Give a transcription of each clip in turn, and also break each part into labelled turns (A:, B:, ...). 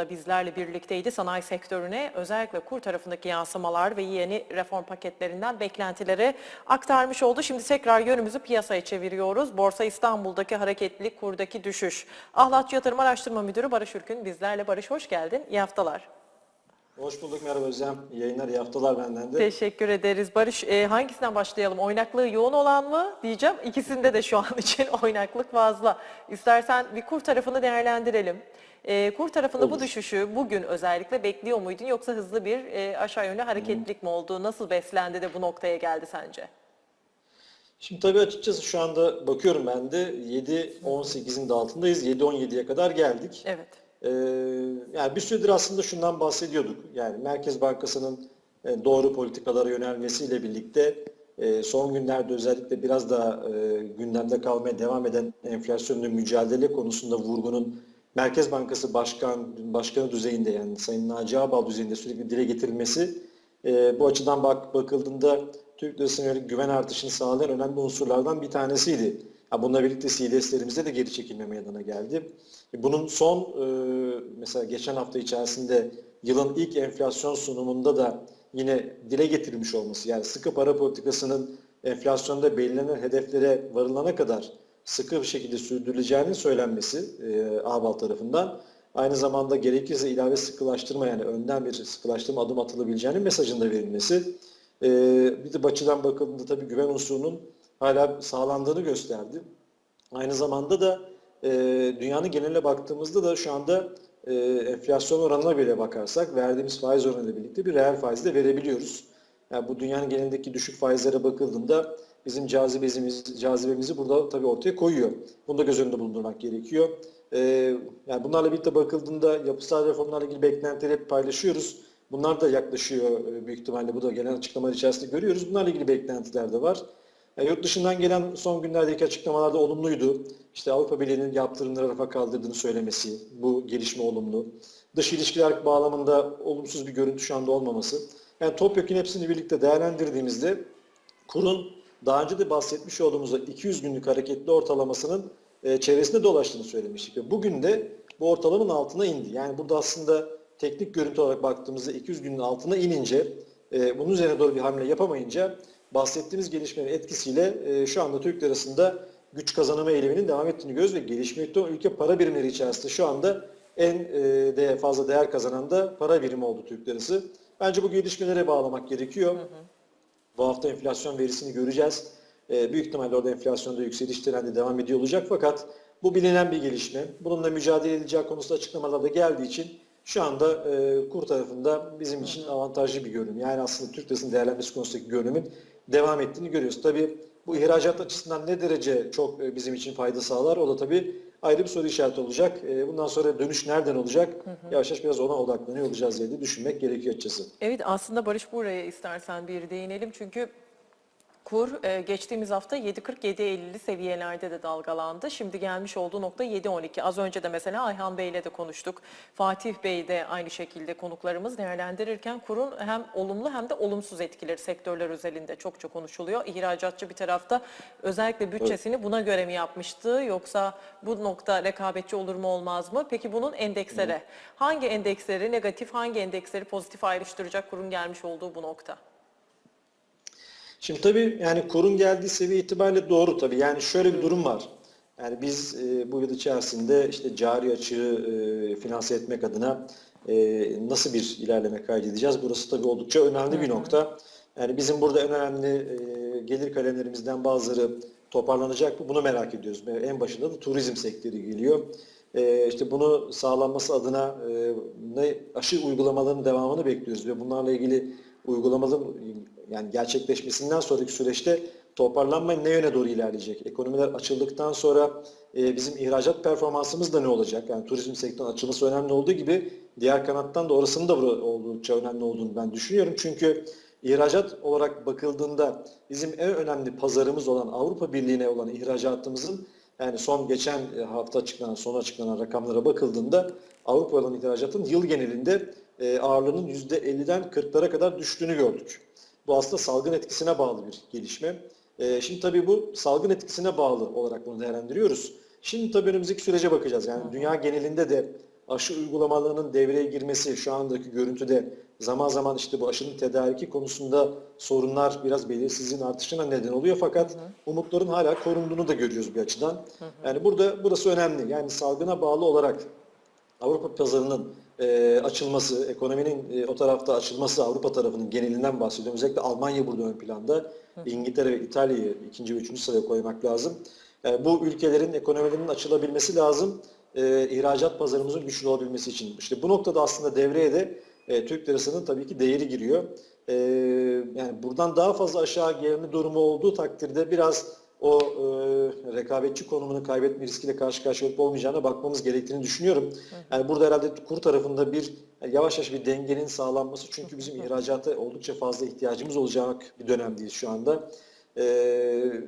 A: da bizlerle birlikteydi. Sanayi sektörüne özellikle kur tarafındaki yansımalar ve yeni reform paketlerinden beklentileri aktarmış oldu. Şimdi tekrar yönümüzü piyasaya çeviriyoruz. Borsa İstanbul'daki hareketlilik, kurdaki düşüş. Ahlatçı Yatırım Araştırma Müdürü Barış Ürkün bizlerle. Barış hoş geldin. İyi haftalar.
B: Hoş bulduk merhaba Özlem. İyi yayınlar, iyi haftalar benden de.
A: Teşekkür ederiz. Barış e, hangisinden başlayalım? Oynaklığı yoğun olan mı diyeceğim. İkisinde de şu an için oynaklık fazla. İstersen bir kur tarafını değerlendirelim. E, kur tarafında bu
B: Olur.
A: düşüşü bugün özellikle bekliyor muydun yoksa hızlı bir e, aşağı yönlü hareketlilik mi oldu? Nasıl beslendi de bu noktaya geldi sence?
B: Şimdi tabii açıkçası şu anda bakıyorum ben de 7.18'in de altındayız. 7.17'ye kadar geldik.
A: Evet.
B: Ee, yani bir süredir aslında şundan bahsediyorduk. Yani Merkez Bankası'nın e, doğru politikalara yönelmesiyle birlikte e, son günlerde özellikle biraz daha e, gündemde kalmaya devam eden enflasyonla mücadele konusunda vurgunun Merkez Bankası Başkan Başkanı düzeyinde yani Sayın Naci Ağbal düzeyinde sürekli dile getirilmesi bu açıdan bak, bakıldığında Türk lirasına güven artışını sağlayan önemli unsurlardan bir tanesiydi. Ha, bununla birlikte CDS'lerimizde de geri çekilme meydana geldi. E, Bunun son e, mesela geçen hafta içerisinde yılın ilk enflasyon sunumunda da yine dile getirilmiş olması yani sıkı para politikasının enflasyonda belirlenen hedeflere varılana kadar sıkı bir şekilde sürdürüleceğinin söylenmesi e, tarafından aynı zamanda gerekirse ilave sıkılaştırma yani önden bir sıkılaştırma adım atılabileceğinin mesajında verilmesi e, bir de açıdan bakıldığında tabii güven unsurunun hala sağlandığını gösterdi. Aynı zamanda da e, dünyanın geneline baktığımızda da şu anda e, enflasyon oranına bile bakarsak verdiğimiz faiz oranıyla birlikte bir reel faiz de verebiliyoruz. Yani bu dünyanın genelindeki düşük faizlere bakıldığında bizim cazibemiz, cazibemizi burada tabii ortaya koyuyor. Bunu da göz önünde bulundurmak gerekiyor. E, yani bunlarla birlikte bakıldığında yapısal reformlarla ilgili beklentileri hep paylaşıyoruz. Bunlar da yaklaşıyor e, büyük ihtimalle. Bu da gelen açıklamalar içerisinde görüyoruz. Bunlarla ilgili beklentiler de var. Yani yurt dışından gelen son günlerdeki açıklamalarda olumluydu. İşte Avrupa Birliği'nin yaptırımları rafa kaldırdığını söylemesi, bu gelişme olumlu. Dış ilişkiler bağlamında olumsuz bir görüntü şu anda olmaması. Yani topyekun hepsini birlikte değerlendirdiğimizde kurun daha önce de bahsetmiş olduğumuz o 200 günlük hareketli ortalamasının e, çevresinde dolaştığını söylemiştik. Ve bugün de bu ortalamanın altına indi. Yani burada aslında teknik görüntü olarak baktığımızda 200 günün altına inince e, bunun üzerine doğru bir hamle yapamayınca bahsettiğimiz gelişmenin etkisiyle e, şu anda Türk lirasında güç kazanma eğiliminin devam ettiğini görüyoruz ve gelişmekte olan ülke para birimleri içerisinde şu anda en e, değer, fazla değer kazanan da para birimi oldu Türk lirası. Bence bu gelişmelere bağlamak gerekiyor. Bu hafta enflasyon verisini göreceğiz. E, büyük ihtimalle orada enflasyonda yükseliş trendi devam ediyor olacak fakat bu bilinen bir gelişme. Bununla mücadele edileceği konusunda açıklamalar da geldiği için şu anda e, kur tarafında bizim için avantajlı bir görünüm. Yani aslında Türk lirasının değerlenmesi konusundaki görünümün devam ettiğini görüyoruz. Tabii bu ihracat açısından ne derece çok e, bizim için fayda sağlar o da tabii ayrı bir soru işareti olacak. E, bundan sonra dönüş nereden olacak? Yavaş yavaş biraz ona odaklanıyor olacağız diye düşünmek gerekiyor açıkçası.
A: Evet aslında Barış buraya istersen bir değinelim çünkü kur e, geçtiğimiz hafta 7.40-7.50'li seviyelerde de dalgalandı. Şimdi gelmiş olduğu nokta 7.12. Az önce de mesela Ayhan Bey ile de konuştuk. Fatih Bey de aynı şekilde konuklarımız değerlendirirken kurun hem olumlu hem de olumsuz etkileri sektörler özelinde çokça konuşuluyor. İhracatçı bir tarafta özellikle bütçesini buna göre mi yapmıştı yoksa bu nokta rekabetçi olur mu olmaz mı? Peki bunun endekslere hangi endeksleri negatif hangi endeksleri pozitif ayrıştıracak kurun gelmiş olduğu bu nokta?
B: Şimdi tabii yani kurun geldiği seviye itibariyle doğru tabii. Yani şöyle bir durum var. Yani biz e, bu yıl içerisinde işte cari açığı e, finanse etmek adına e, nasıl bir ilerleme kaydedeceğiz? Burası tabii oldukça önemli bir nokta. Yani bizim burada en önemli e, gelir kalemlerimizden bazıları toparlanacak mı? Bunu merak ediyoruz. En başında da turizm sektörü geliyor. E, işte bunu sağlanması adına e, ne aşı uygulamalarının devamını bekliyoruz ve bunlarla ilgili uygulamaların yani gerçekleşmesinden sonraki süreçte toparlanma ne yöne doğru ilerleyecek? Ekonomiler açıldıktan sonra e, bizim ihracat performansımız da ne olacak? Yani turizm sektörünün açılması önemli olduğu gibi diğer kanattan da orasının da oldukça önemli olduğunu ben düşünüyorum. Çünkü ihracat olarak bakıldığında bizim en önemli pazarımız olan Avrupa Birliği'ne olan ihracatımızın yani son geçen e, hafta açıklanan, son açıklanan rakamlara bakıldığında Avrupa olan ihracatın yıl genelinde e, ağırlığının %50'den 40'lara kadar düştüğünü gördük. Bu aslında salgın etkisine bağlı bir gelişme. E, şimdi tabii bu salgın etkisine bağlı olarak bunu değerlendiriyoruz. Şimdi tabii önümüzdeki sürece bakacağız. Yani dünya genelinde de aşı uygulamalarının devreye girmesi şu andaki görüntüde zaman zaman işte bu aşının tedariki konusunda sorunlar biraz belirsizliğin artışına neden oluyor fakat umutların hala korunduğunu da görüyoruz bir açıdan. Yani burada burası önemli. Yani salgına bağlı olarak Avrupa pazarının e, açılması, ekonominin e, o tarafta açılması Avrupa tarafının genelinden bahsediyorum. Özellikle Almanya burada ön planda. İngiltere ve İtalya'yı ikinci ve üçüncü sıraya koymak lazım. Yani bu ülkelerin ekonomilerinin açılabilmesi lazım. E, ihracat pazarımızın güçlü olabilmesi için. İşte bu noktada aslında devreye de e, Türk lirasının tabii ki değeri giriyor. E, yani buradan daha fazla aşağı gelme durumu olduğu takdirde biraz o e, rekabetçi konumunu kaybetme riskiyle karşı karşıya olup olmayacağına bakmamız gerektiğini düşünüyorum. Yani burada herhalde kur tarafında bir yani yavaş yavaş bir dengenin sağlanması çünkü bizim ihracata oldukça fazla ihtiyacımız olacak bir dönemdeyiz şu anda. E,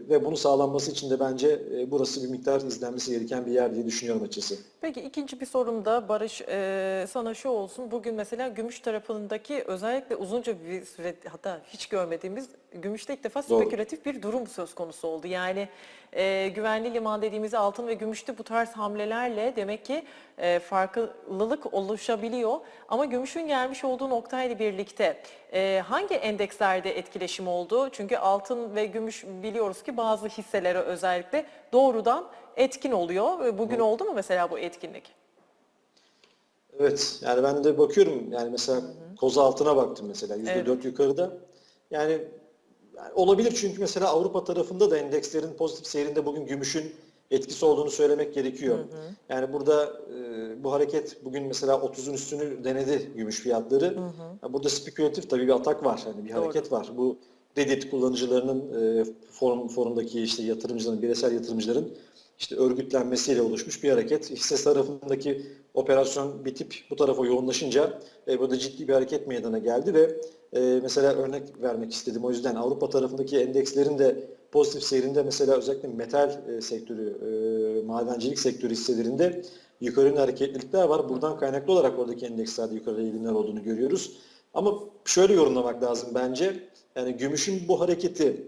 B: ve bunu sağlanması için de bence e, burası bir miktar izlenmesi gereken bir yer diye düşünüyorum açıkçası.
A: Peki ikinci bir sorum da Barış e, sana şu olsun. Bugün mesela gümüş tarafındaki özellikle uzunca bir süre hatta hiç görmediğimiz gümüşte ilk defa
B: Doğru.
A: spekülatif bir durum söz konusu oldu. Yani e, güvenli liman dediğimiz altın ve gümüşte bu tarz hamlelerle demek ki e, farklılık oluşabiliyor. Ama gümüşün gelmiş olduğu noktayla birlikte e, hangi endekslerde etkileşim oldu? Çünkü altın ve gümüş biliyoruz ki bazı hisselere özellikle doğrudan etkin oluyor. Bugün oldu mu mesela bu etkinlik?
B: Evet yani ben de bakıyorum yani mesela koza altına baktım mesela yüzde
A: Evet.
B: dört yukarıda. Yani, yani olabilir çünkü mesela Avrupa tarafında da endekslerin pozitif seyrinde bugün gümüşün etkisi olduğunu söylemek gerekiyor. Yani burada e, bu hareket bugün mesela 30'un üstünü denedi gümüş fiyatları. Yani burada spekülatif tabii bir atak var. Yani bir
A: Doğru.
B: hareket var. Bu Reddit kullanıcılarının e, forum forumdaki işte yatırımcıların, bireysel yatırımcıların işte örgütlenmesiyle oluşmuş bir hareket. Hisse tarafındaki operasyon bitip bu tarafa yoğunlaşınca e, burada ciddi bir hareket meydana geldi ve e, mesela örnek vermek istedim. O yüzden Avrupa tarafındaki endekslerin de pozitif seyrinde mesela özellikle metal e, sektörü, e, madencilik sektörü hisselerinde yukarı hareketlilikler var. Buradan kaynaklı olarak oradaki endekslerde yukarı eğilimler olduğunu görüyoruz. Ama şöyle yorumlamak lazım bence. Yani gümüşün bu hareketi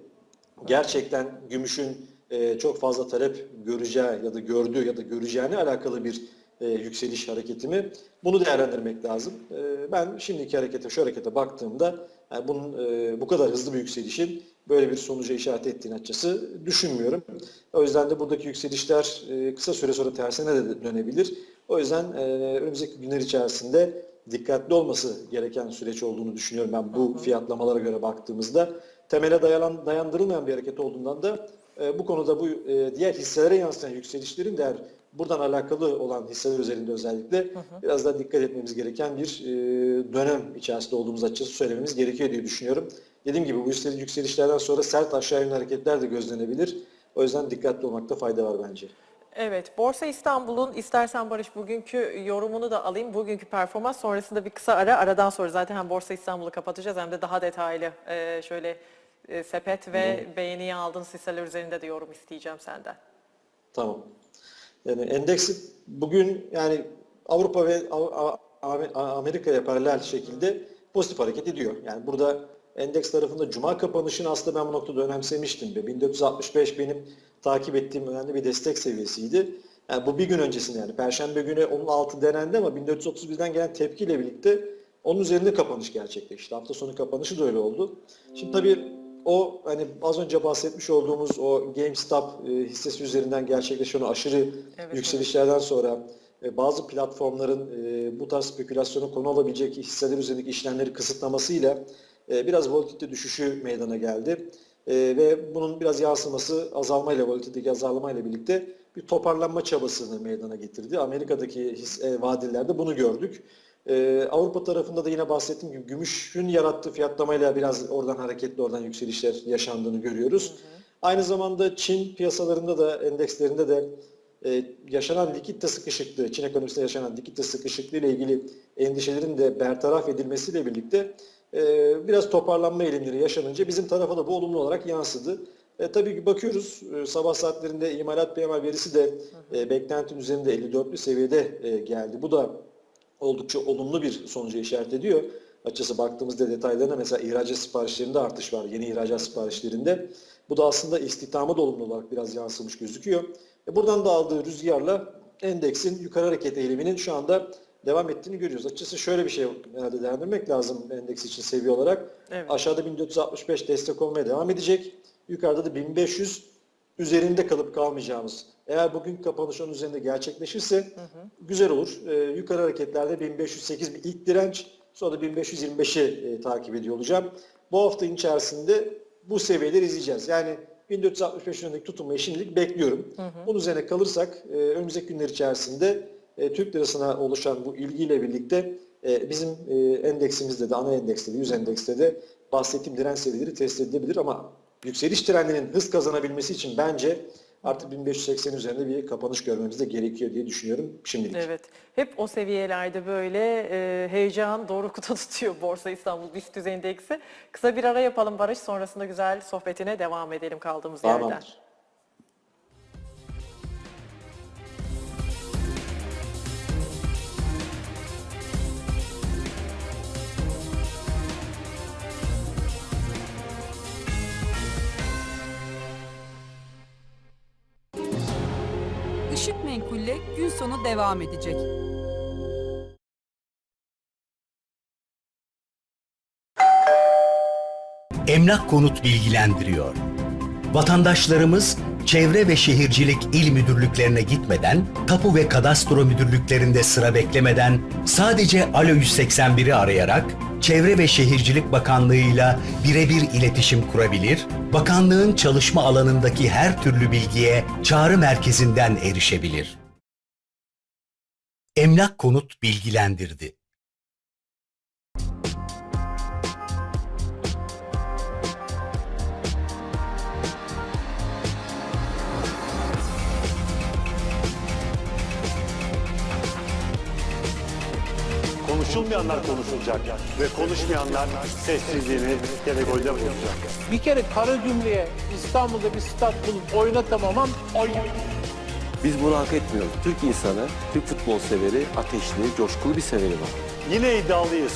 B: gerçekten gümüşün e, çok fazla talep göreceği ya da gördüğü ya da göreceğine alakalı bir e, yükseliş hareketi mi? Bunu değerlendirmek lazım. E, ben şimdiki harekete, şu harekete baktığımda yani bunun e, bu kadar hızlı bir yükselişin böyle bir sonuca işaret ettiğini açıkçası düşünmüyorum. O yüzden de buradaki yükselişler e, kısa süre sonra tersine de dönebilir. O yüzden e, önümüzdeki günler içerisinde dikkatli olması gereken süreç olduğunu düşünüyorum ben bu fiyatlamalara göre baktığımızda. Temele dayanan, dayandırılmayan bir hareket olduğundan da e, bu konuda bu e, diğer hisselere yansıyan yükselişlerin de eğer buradan alakalı olan hisseler üzerinde özellikle biraz daha dikkat etmemiz gereken bir e, dönem içerisinde olduğumuz açıkçası söylememiz gerekiyor diye düşünüyorum. Dediğim gibi bu yükseliş- yükselişlerden sonra sert aşağı yönlü hareketler de gözlenebilir. O yüzden dikkatli olmakta fayda var bence.
A: Evet, Borsa İstanbul'un istersen Barış bugünkü yorumunu da alayım. Bugünkü performans sonrasında bir kısa ara. Aradan sonra zaten hem Borsa İstanbul'u kapatacağız hem de daha detaylı e, şöyle e, sepet ve beğeniye aldığınız hisseler üzerinde de yorum isteyeceğim senden.
B: Tamam. Yani endeksi bugün yani Avrupa ve Amerika'ya paralel şekilde pozitif hareket ediyor. Yani burada endeks tarafında cuma kapanışını aslında ben bu noktada önemsemiştim. Ve 1465 benim takip ettiğim önemli bir destek seviyesiydi. Yani bu bir gün öncesinde yani Perşembe günü onun altı denendi ama 1431'den gelen tepkiyle birlikte onun üzerinde kapanış gerçekleşti. Hafta sonu kapanışı da öyle oldu. Şimdi tabii o hani az önce bahsetmiş olduğumuz o GameStop e, hissesi üzerinden gerçekleşen o aşırı
A: evet.
B: yükselişlerden sonra e, bazı platformların e, bu tarz spekülasyona konu olabilecek hisseler üzerindeki işlemleri kısıtlamasıyla e, biraz volatilite düşüşü meydana geldi. E, ve bunun biraz yansıması azalmayla, volatilitedeki azalmayla birlikte bir toparlanma çabasını meydana getirdi. Amerika'daki his, e, vadilerde bunu gördük. Ee, Avrupa tarafında da yine bahsettiğim gibi gümüşün yarattığı fiyatlamayla biraz oradan hareketli oradan yükselişler yaşandığını görüyoruz. Aynı zamanda Çin piyasalarında da endekslerinde de e, yaşanan likitte sıkışıklığı, Çin ekonomisinde yaşanan likitte sıkışıklığı ile ilgili endişelerin de bertaraf edilmesiyle birlikte biraz toparlanma eğilimleri yaşanınca bizim tarafa da bu olumlu olarak yansıdı. E, tabii ki bakıyoruz e, sabah saatlerinde imalat PMI verisi de e, beklentinin üzerinde 54'lü seviyede e, geldi. Bu da oldukça olumlu bir sonuca işaret ediyor. Açıkçası baktığımızda detaylarına mesela ihracat siparişlerinde artış var. Yeni ihracat siparişlerinde. Bu da aslında istihdama da olumlu olarak biraz yansımış gözüküyor. E buradan da aldığı rüzgarla endeksin yukarı hareket eğiliminin şu anda devam ettiğini görüyoruz. Açıkçası şöyle bir şey herhalde değerlendirmek lazım endeks için seviye olarak.
A: Evet.
B: Aşağıda 1465 destek olmaya devam edecek. Yukarıda da 1500 üzerinde kalıp kalmayacağımız. Eğer bugün kapanış onun üzerinde gerçekleşirse güzel olur. Ee, yukarı hareketlerde 1508 bir ilk direnç, sonra da 1525'i e, takip ediyor olacağım. Bu haftanın içerisinde bu seviyeleri izleyeceğiz. Yani 1465 yönündeki tutunmayı şimdilik bekliyorum. Bunun üzerine kalırsak e, önümüzdeki günler içerisinde e, Türk lirasına oluşan bu ilgiyle birlikte e, bizim e, endeksimizde de ana endekste de 100 endekste de bahsettiğim direnç seviyeleri test edilebilir ama yükseliş trendinin hız kazanabilmesi için bence artık 1580 üzerinde bir kapanış görmemiz de gerekiyor diye düşünüyorum şimdilik.
A: Evet. Hep o seviyelerde böyle e, heyecan doğru kutu tutuyor Borsa İstanbul BIST endeksi. Kısa bir ara yapalım Barış. Sonrasında güzel sohbetine devam edelim kaldığımız yerden.
B: Tamamdır.
C: Işık Menkul'le gün sonu devam edecek.
D: Emlak Konut bilgilendiriyor. Vatandaşlarımız Çevre ve Şehircilik İl Müdürlüklerine gitmeden, Tapu ve Kadastro Müdürlüklerinde sıra beklemeden sadece Alo 181'i arayarak Çevre ve Şehircilik Bakanlığı'yla birebir iletişim kurabilir, bakanlığın çalışma alanındaki her türlü bilgiye çağrı merkezinden erişebilir. Emlak Konut bilgilendirdi.
E: Konuşulmayanlar konuşulacak ve konuşmayanlar sessizliğini Telegol'de bozacak.
F: Bir kere Karagümrük'e İstanbul'da bir stat bulup oynatamamam ayıp.
G: Biz bunu hak etmiyoruz. Türk insanı, Türk futbol severi, ateşli, coşkulu bir severi var.
E: Yine iddialıyız.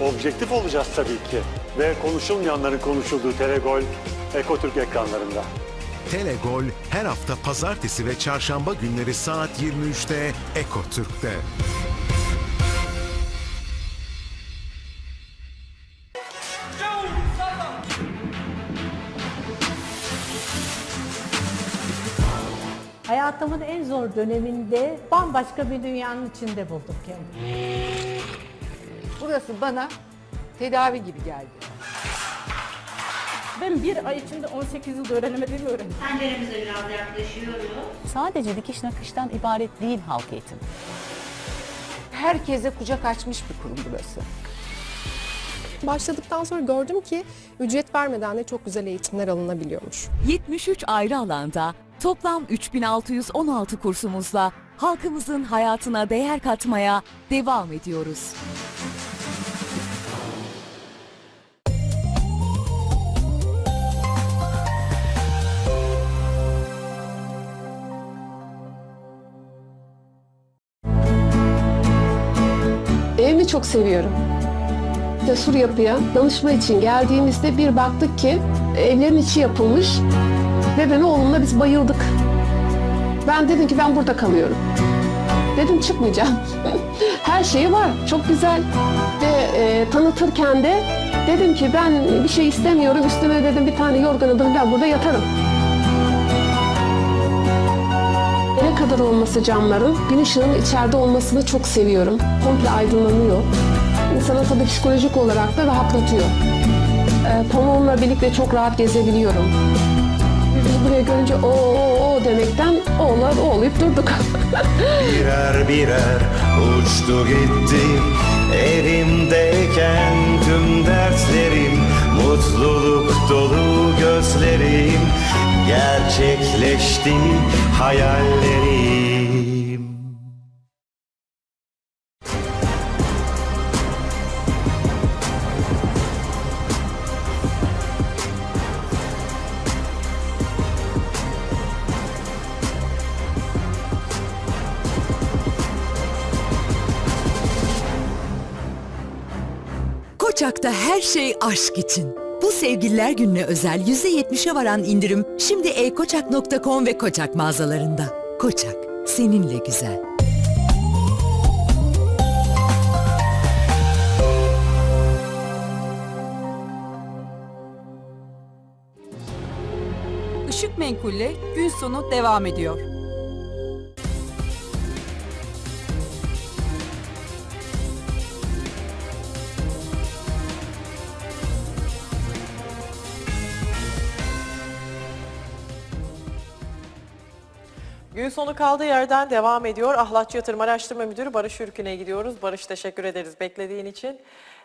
E: Objektif olacağız tabii ki. Ve konuşulmayanların konuşulduğu Telegol, Ekotürk ekranlarında.
H: Telegol her hafta pazartesi ve çarşamba günleri saat 23'te Eko
I: Hayatımın en zor döneminde bambaşka bir dünyanın içinde buldum kendimi.
J: Burası bana tedavi gibi geldi.
I: Ben bir ay içinde 18 yıl öğrenemediğimi öğrendim.
K: Penceremize biraz yaklaşıyoruz.
L: Sadece dikiş nakıştan ibaret değil halk eğitimi.
J: Herkese kucak açmış bir kurum burası.
K: Başladıktan sonra gördüm ki ücret vermeden de çok güzel eğitimler alınabiliyormuş.
L: 73 ayrı alanda toplam 3616 kursumuzla halkımızın hayatına değer katmaya devam ediyoruz.
K: Evimi çok seviyorum. Cesur yapıya danışma için geldiğimizde bir baktık ki evlerin içi yapılmış ve ben oğlumla biz bayıldık. Ben dedim ki ben burada kalıyorum. Dedim çıkmayacağım. Her şeyi var. Çok güzel. Ve e, tanıtırken de dedim ki ben bir şey istemiyorum. Üstüme dedim bir tane yorgan alırım ben burada yatarım. Ne kadar olması camların, gün ışığının içeride olmasını çok seviyorum. Komple aydınlanıyor. İnsanı tabii psikolojik olarak da rahatlatıyor. Ee, pamuğumla birlikte çok rahat gezebiliyorum. Biz buraya görünce o o o demekten oğlar oğlayıp durduk.
D: Birer birer uçtu gitti. Elimdeyken tüm dertlerim Mutluluk dolu gözlerim. Gerçekleşti hayallerim
C: Ocak'ta her şey aşk için. Bu sevgililer gününe özel %70'e varan indirim şimdi elkoçak.com ve Koçak mağazalarında. Koçak, seninle güzel. Işık Menkul'le gün sonu devam ediyor.
A: Gün sonu kaldığı yerden devam ediyor. Ahlatçı Yatırım Araştırma Müdürü Barış Ürkün'e gidiyoruz. Barış teşekkür ederiz beklediğin için.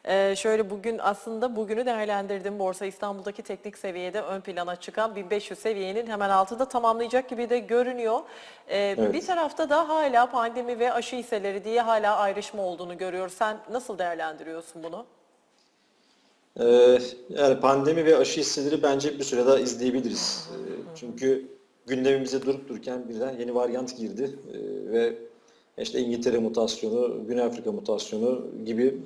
A: Ee, şöyle bugün aslında bugünü değerlendirdim. Borsa İstanbul'daki teknik seviyede ön plana çıkan 1500 seviyenin hemen altında tamamlayacak gibi de görünüyor. Ee,
B: Evet.
A: Bir tarafta da hala pandemi ve aşı hisseleri diye hala ayrışma olduğunu görüyoruz. Sen nasıl değerlendiriyorsun bunu?
B: Ee, yani pandemi ve aşı hisseleri bence bir süre daha izleyebiliriz. Ee, çünkü gündemimize durup dururken birden yeni varyant girdi Ee, ve işte İngiltere mutasyonu, Güney Afrika mutasyonu gibi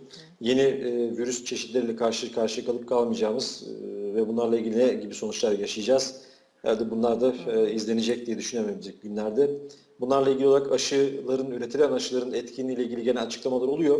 B: yeni e, virüs çeşitleriyle karşı karşıya kalıp kalmayacağımız e, ve bunlarla ilgili ne gibi sonuçlar yaşayacağız. Herhalde bunlar da e, izlenecek diye önümüzdeki günlerde. Bunlarla ilgili olarak aşıların, üretilen aşıların etkinliği ile ilgili gene açıklamalar oluyor.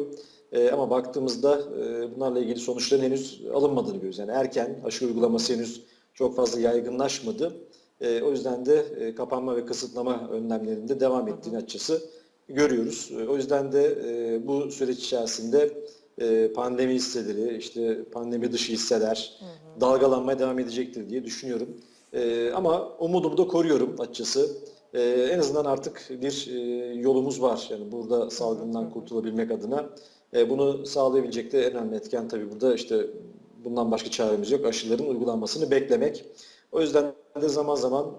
B: E, ama baktığımızda e, bunlarla ilgili sonuçların henüz alınmadığını görüyoruz. Yani erken aşı uygulaması henüz çok fazla yaygınlaşmadı. E, o yüzden de e, kapanma ve kısıtlama önlemlerinde devam ettiğini açıkçası görüyoruz. E, o yüzden de e, bu süreç içerisinde e, pandemi hisseleri, işte pandemi dışı hisseler dalgalanmaya devam edecektir diye düşünüyorum. E, ama umudumu da koruyorum açıkçası. E, en azından artık bir e, yolumuz var. Yani burada salgından kurtulabilmek adına. E, bunu sağlayabilecek de en önemli etken tabii burada işte bundan başka çaremiz yok. Aşıların uygulanmasını beklemek. O yüzden de zaman zaman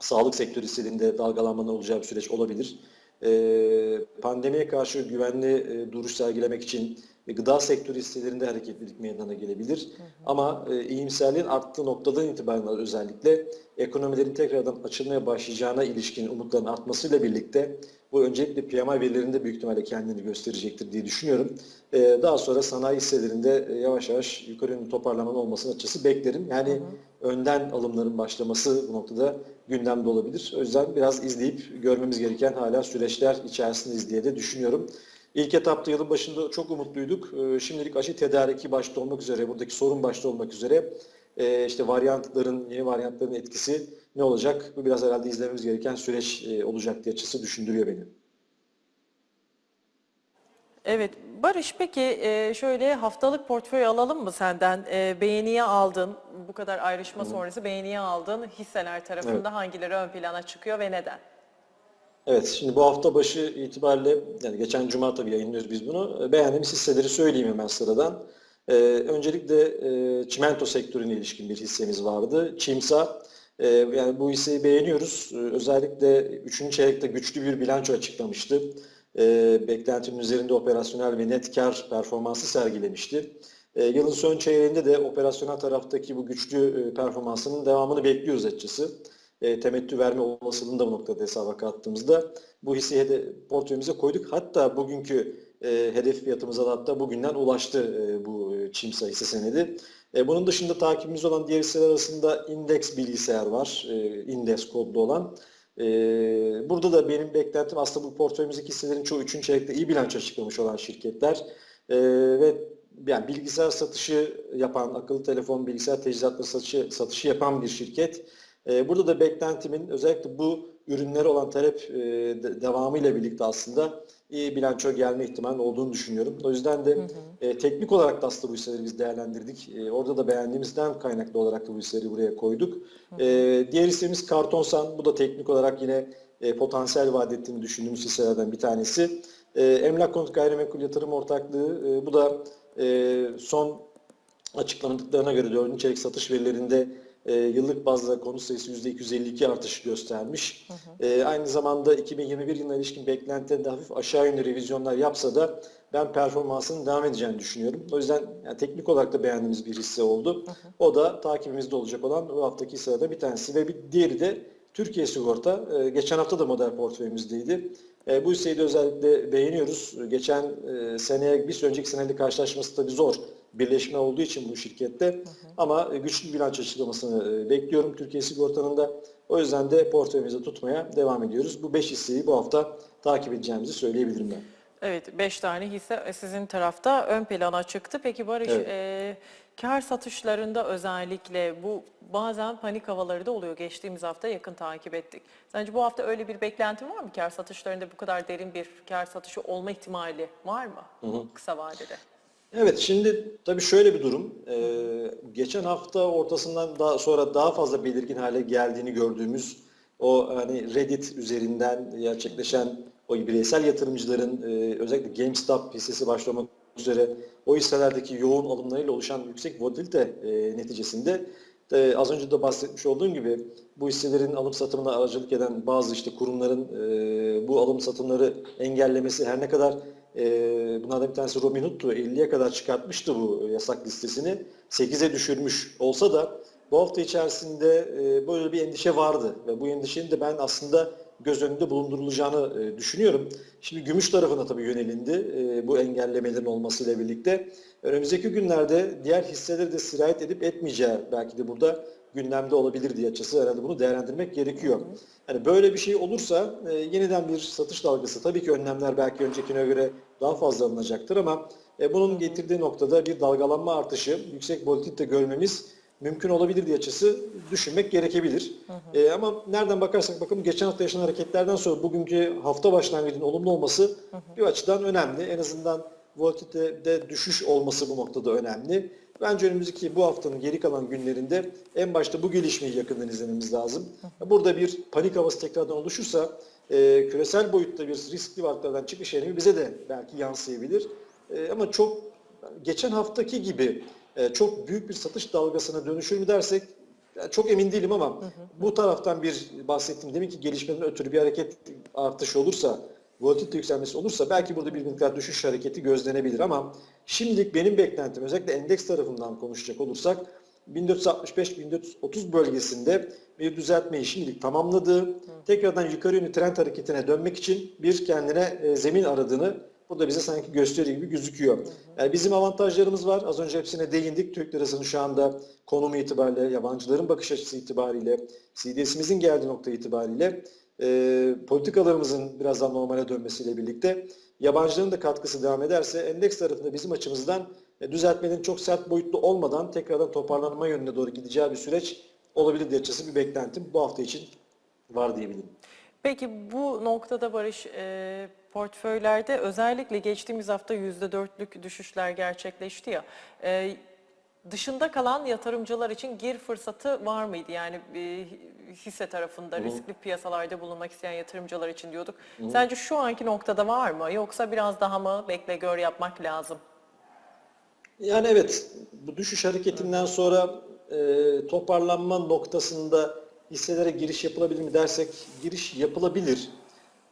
B: sağlık sektörü hisselerinde dalgalanmanın olacağı bir süreç olabilir. Ee, pandemiye karşı güvenli e, duruş sergilemek için e, gıda sektörü hisselerinde hareketlilik meydana gelebilir. Ama e, iyimserliğin arttığı noktadan itibaren özellikle ekonomilerin tekrardan açılmaya başlayacağına ilişkin umutların artmasıyla birlikte bu öncelikle PMI verilerinde büyük ihtimalle kendini gösterecektir diye düşünüyorum. Ee, daha sonra sanayi hisselerinde e, yavaş yavaş yukarı yönlü toparlamanın olmasını açıkçası beklerim. Yani önden alımların başlaması bu noktada gündemde olabilir. O yüzden biraz izleyip görmemiz gereken hala süreçler içerisindeyiz diye de düşünüyorum. İlk etapta yılın başında çok umutluyduk. Ee, Şimdilik aşı tedariki başta olmak üzere, buradaki sorun başta olmak üzere e, işte varyantların, yeni varyantların etkisi ne olacak? Bu biraz herhalde izlememiz gereken süreç e, olacak diye açısı düşündürüyor beni.
A: Evet Barış peki şöyle haftalık portföy alalım mı senden? Beğeniye aldın, bu kadar ayrışma sonrası beğeniye aldın. Hisseler tarafında
B: Evet.
A: hangileri ön plana çıkıyor ve neden?
B: Evet, şimdi bu hafta başı itibariyle, yani geçen cuma tabii yayınlıyoruz biz bunu. E, Beğendiğimiz hisseleri söyleyeyim hemen sıradan. Ee, öncelikle e, çimento sektörüne ilişkin bir hissemiz vardı. Çimsa, e, yani bu hisseyi beğeniyoruz. Ee, özellikle 3. çeyrekte güçlü bir bilanço açıklamıştı. Ee, beklentinin üzerinde operasyonel ve net kar performansı sergilemişti. Ee, yılın son çeyreğinde de operasyonel taraftaki bu güçlü e, performansının devamını bekliyoruz açıkçası e, temettü verme olasılığını da bu noktada hesaba kattığımızda bu hisseyi portföyümüze koyduk. Hatta bugünkü e, hedef fiyatımıza da hatta bugünden ulaştı e, bu Çimsa hisse senedi. Bunun dışında takibimiz olan diğer hisseler arasında indeks bilgisayar var. İndeks kodlu olan. Burada da benim beklentim aslında bu portföyümüzdeki hisselerin çoğu 3. çeyrekte iyi bilanço açıklamış olan şirketler. Ve yani bilgisayar satışı yapan, akıllı telefon, bilgisayar teçhizatları satışı, satışı yapan bir şirket. Ee, Burada da beklentimin özellikle bu ürünlere olan talep e, de- devamıyla birlikte aslında iyi bilanço gelme ihtimali olduğunu düşünüyorum. O yüzden de e, teknik olarak da aslında bu hisseleri biz değerlendirdik. E, orada da beğendiğimizden kaynaklı olarak da bu hisseleri buraya koyduk. E, diğer hissemiz Kartonsan. Bu da teknik olarak yine e, potansiyel vaat ettiğini düşündüğümüz hisselerden bir tanesi. E, Emlak Konut Gayrimenkul Yatırım Ortaklığı. e, bu da e, son açıklamadıklarına göre 4. çeyrek satış verilerinde e, yıllık bazda konut sayısı %252 artış göstermiş. E, aynı zamanda 2021 yılına ilişkin beklentilerinde hafif aşağı yönlü revizyonlar yapsa da ben performansının devam edeceğini düşünüyorum. O yüzden yani teknik olarak da beğendiğimiz bir hisse oldu. O da takibimizde olacak olan bu haftaki hisselerden bir tanesi ve bir diğeri de Türkiye Sigorta. E, geçen hafta da model portföyümüzdeydi. E, bu hisseyi de özellikle beğeniyoruz. Geçen e, seneye bir önceki seneyle karşılaşması tabii zor birleşme olduğu için bu şirkette. Ama e, güçlü bilanço açıklamasını e, bekliyorum Türkiye Sigorta'nın da. O yüzden de portföyümüzde tutmaya devam ediyoruz. Bu 5 hisseyi bu hafta takip edeceğimizi söyleyebilirim ben.
A: Evet 5 tane hisse e, sizin tarafta ön plana çıktı. Peki Barış
B: Evet.
A: e, kar satışlarında özellikle bu bazen panik havaları da oluyor. Geçtiğimiz hafta yakın takip ettik. Sence bu hafta öyle bir beklentin var mı? Kar satışlarında bu kadar derin bir kar satışı olma ihtimali var mı kısa vadede?
B: Evet şimdi tabii şöyle bir durum. Ee, geçen hafta ortasından daha sonra daha fazla belirgin hale geldiğini gördüğümüz o hani Reddit üzerinden gerçekleşen o bireysel yatırımcıların e, özellikle GameStop hissesi başlamak üzere o hisselerdeki yoğun alımlarıyla oluşan yüksek volatilite e, neticesinde e, az önce de bahsetmiş olduğum gibi bu hisselerin alım satımına aracılık eden bazı işte kurumların e, bu alım satımları engellemesi her ne kadar e, bunlardan bir tanesi Robinhood'tu 50'ye kadar çıkartmıştı bu yasak listesini 8'e düşürmüş olsa da bu hafta içerisinde e, böyle bir endişe vardı ve bu endişenin de ben aslında göz önünde bulundurulacağını e, düşünüyorum. Şimdi gümüş tarafına tabii yönelindi e, bu engellemelerin olmasıyla birlikte. Önümüzdeki günlerde diğer hisseleri de sirayet edip etmeyeceği belki de burada gündemde olabilir diye açısı herhalde bunu değerlendirmek gerekiyor. Yani böyle bir şey olursa e, yeniden bir satış dalgası tabii ki önlemler belki öncekine göre daha fazla alınacaktır ama e, bunun getirdiği noktada bir dalgalanma artışı, yüksek volatilite görmemiz mümkün olabilir diye açısı düşünmek gerekebilir. E, ama nereden bakarsak bakalım geçen hafta yaşanan hareketlerden sonra bugünkü hafta başlangıcının olumlu olması bir açıdan önemli. En azından volatilitede düşüş olması bu noktada önemli. Bence önümüzdeki bu haftanın geri kalan günlerinde en başta bu gelişmeyi yakından izlememiz lazım. Burada bir panik havası tekrardan oluşursa e, küresel boyutta bir riskli varlıklardan çıkış eğilimi bize de belki yansıyabilir. E, ama çok geçen haftaki gibi e, çok büyük bir satış dalgasına dönüşür mü dersek yani çok emin değilim ama bu taraftan bir bahsettiğim demin ki gelişmeden ötürü bir hareket artışı olursa, volatilite yükselmesi olursa belki burada bir miktar düşüş hareketi gözlenebilir ama şimdilik benim beklentim özellikle endeks tarafından konuşacak olursak 1465-1430 bölgesinde bir düzeltmeyi şimdilik tamamladığı, tekrardan yukarı yönlü trend hareketine dönmek için bir kendine e, zemin aradığını burada bize sanki gösteriyor gibi gözüküyor. Yani bizim avantajlarımız var. Az önce hepsine değindik. Türk lirasının şu anda konumu itibariyle, yabancıların bakış açısı itibariyle, CDS'imizin geldiği nokta itibariyle e, politikalarımızın biraz daha normale dönmesiyle birlikte yabancıların da katkısı devam ederse endeks tarafında bizim açımızdan e, düzeltmenin çok sert boyutlu olmadan tekrardan toparlanma yönüne doğru gideceği bir süreç olabilir diye bir beklentim bu hafta için var diyebilirim.
A: Peki bu noktada Barış e, portföylerde özellikle geçtiğimiz hafta %4'lük düşüşler gerçekleşti ya. E, dışında kalan yatırımcılar için gir fırsatı var mıydı? Yani e, hisse tarafında riskli piyasalarda bulunmak isteyen yatırımcılar için diyorduk. Sence şu anki noktada var mı? Yoksa biraz daha mı bekle gör yapmak lazım?
B: Yani evet bu düşüş hareketinden sonra e, toparlanma noktasında hisselere giriş yapılabilir mi dersek giriş yapılabilir.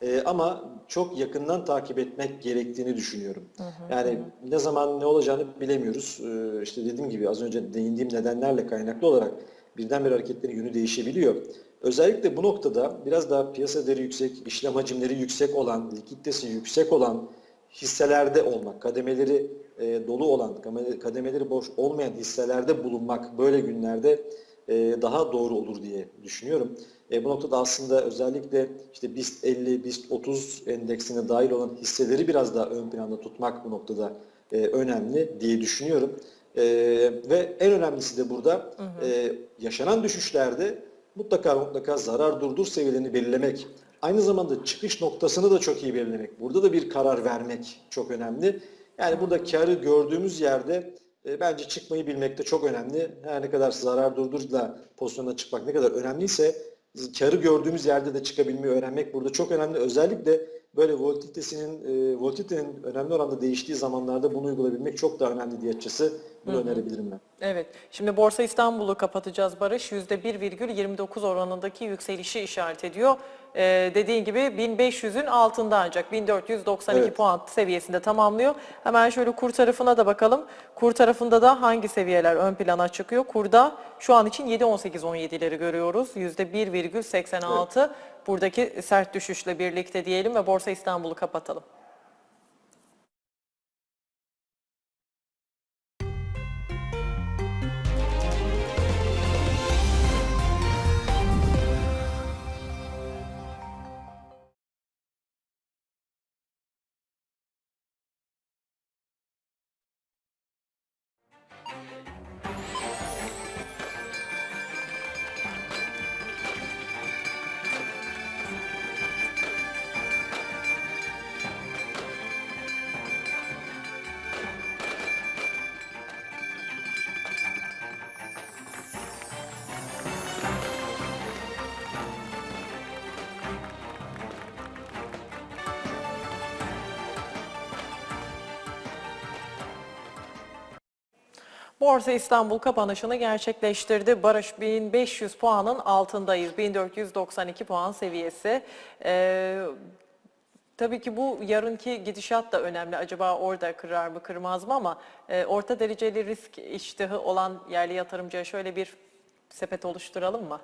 B: E, ama çok yakından takip etmek gerektiğini düşünüyorum. Yani ne zaman ne olacağını bilemiyoruz. E, işte dediğim gibi az önce değindiğim nedenlerle kaynaklı olarak birdenbire hareketlerin yönü değişebiliyor. Özellikle bu noktada biraz daha piyasa değeri yüksek, işlem hacimleri yüksek olan, likiditesi yüksek olan hisselerde olmak, kademeleri e, dolu olan, kademe- kademeleri boş olmayan hisselerde bulunmak böyle günlerde daha doğru olur diye düşünüyorum. E, bu noktada aslında özellikle işte BIST 50, BIST 30 endeksine dahil olan hisseleri biraz daha ön planda tutmak bu noktada e, önemli diye düşünüyorum. E, ve en önemlisi de burada e, yaşanan düşüşlerde mutlaka mutlaka zarar durdur seviyelerini belirlemek. Aynı zamanda çıkış noktasını da çok iyi belirlemek. Burada da bir karar vermek çok önemli. Yani burada karı gördüğümüz yerde e, bence çıkmayı bilmek de çok önemli. Her ne kadar zarar durdurla pozisyona çıkmak ne kadar önemliyse karı gördüğümüz yerde de çıkabilmeyi öğrenmek burada çok önemli. Özellikle böyle volatilitesinin, e, volatilitenin önemli oranda değiştiği zamanlarda bunu uygulayabilmek çok daha önemli diye açısı bunu önerebilirim ben.
A: Evet. Şimdi Borsa İstanbul'u kapatacağız Barış. %1,29 oranındaki yükselişi işaret ediyor. Ee, dediğin gibi 1500'ün altında ancak 1492
B: Evet.
A: puan seviyesinde tamamlıyor. Hemen şöyle kur tarafına da bakalım. Kur tarafında da hangi seviyeler ön plana çıkıyor? Kurda şu an için 7.18-17'leri görüyoruz. %1,86 buradaki sert düşüşle birlikte diyelim ve Borsa İstanbul'u kapatalım. Borsa İstanbul kapanışını gerçekleştirdi. Barış 1500 puanın altındayız. 1492 puan seviyesi. Ee, tabii ki bu yarınki gidişat da önemli. Acaba orada kırar mı kırmaz mı ama e, orta dereceli risk iştahı olan yerli yatırımcıya şöyle bir sepet oluşturalım mı?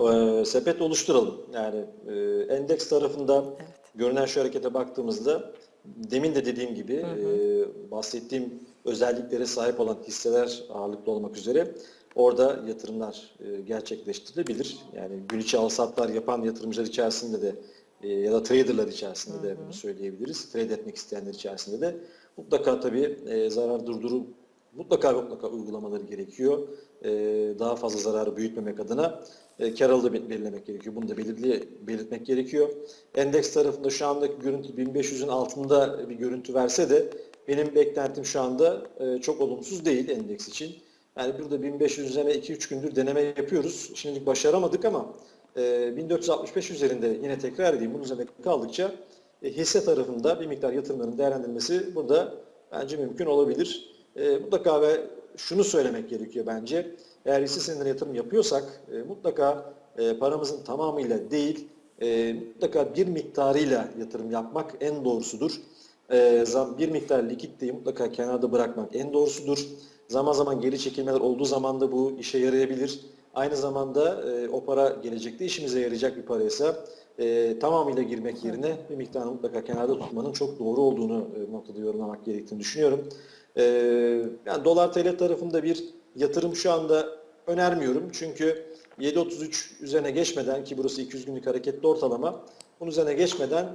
B: Ee, sepet oluşturalım. Yani e, endeks tarafında görünen şu harekete baktığımızda demin de dediğim gibi e, bahsettiğim özelliklere sahip olan hisseler ağırlıklı olmak üzere orada yatırımlar e, gerçekleştirilebilir. Yani gün içi alsatlar yapan yatırımcılar içerisinde de e, ya da traderlar içerisinde de bunu söyleyebiliriz. Trade etmek isteyenler içerisinde de mutlaka tabii e, zarar durduru mutlaka mutlaka uygulamaları gerekiyor. Daha fazla zararı büyütmemek adına kar alı belirlemek gerekiyor. Bunu da belirli, belirtmek gerekiyor. Endeks tarafında şu andaki görüntü 1500'ün altında bir görüntü verse de benim beklentim şu anda e, çok olumsuz değil endeks için. Yani burada 1500 üzerine 2-3 gündür deneme yapıyoruz. Şimdilik başaramadık ama e, 1465 üzerinde yine tekrar edeyim bunun üzerinde kaldıkça e, hisse tarafında bir miktar yatırımların değerlendirilmesi burada bence mümkün olabilir. E, mutlaka ve şunu söylemek gerekiyor bence. Eğer hisse senedine yatırım yapıyorsak e, mutlaka e, paramızın tamamıyla değil e, mutlaka bir miktarıyla yatırım yapmak en doğrusudur. E, zam, bir miktar likiditeyi mutlaka kenarda bırakmak en doğrusudur. Zaman zaman geri çekilmeler olduğu zaman da bu işe yarayabilir. Aynı zamanda e, o para gelecekte işimize yarayacak bir paraysa e, tamamıyla girmek yerine bir miktarını mutlaka kenarda tutmanın çok doğru olduğunu e, noktada yorumlamak gerektiğini düşünüyorum. E, yani dolar TL tarafında bir yatırım şu anda önermiyorum. Çünkü 7.33 üzerine geçmeden ki burası 200 günlük hareketli ortalama bunun üzerine geçmeden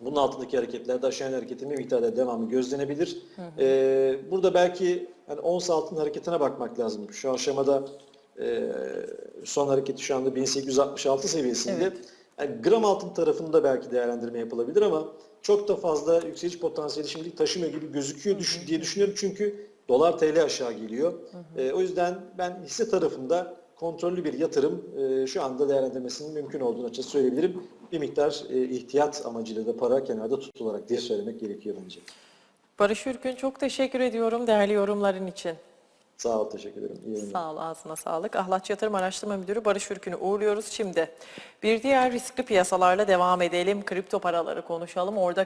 B: bunun altındaki hareketlerde aşağı hareketin bir miktarda devamı gözlenebilir. Ee, burada belki yani ons altın hareketine bakmak lazım. Şu aşamada e, son hareketi şu anda 1866 seviyesinde. Yani gram altın tarafında belki değerlendirme yapılabilir ama çok da fazla yükseliş potansiyeli şimdilik taşımıyor gibi gözüküyor düş- diye düşünüyorum. Çünkü dolar TL aşağı geliyor. Ee, o yüzden ben hisse tarafında kontrollü bir yatırım e, şu anda değerlendirmesinin mümkün olduğunu açıkçası söyleyebilirim. Bir miktar e, ihtiyat amacıyla da para kenarda tutularak diye söylemek gerekiyor bence.
A: Barış Ürkün çok teşekkür ediyorum değerli yorumların için.
B: Sağ ol, teşekkür ederim. İyi.
A: Sağ ol, ağzına sağlık. Ahlaç Yatırım Araştırma Müdürü Barış Ürkün'ü uğurluyoruz. Şimdi bir diğer riskli piyasalarla devam edelim. Kripto paraları konuşalım. Orada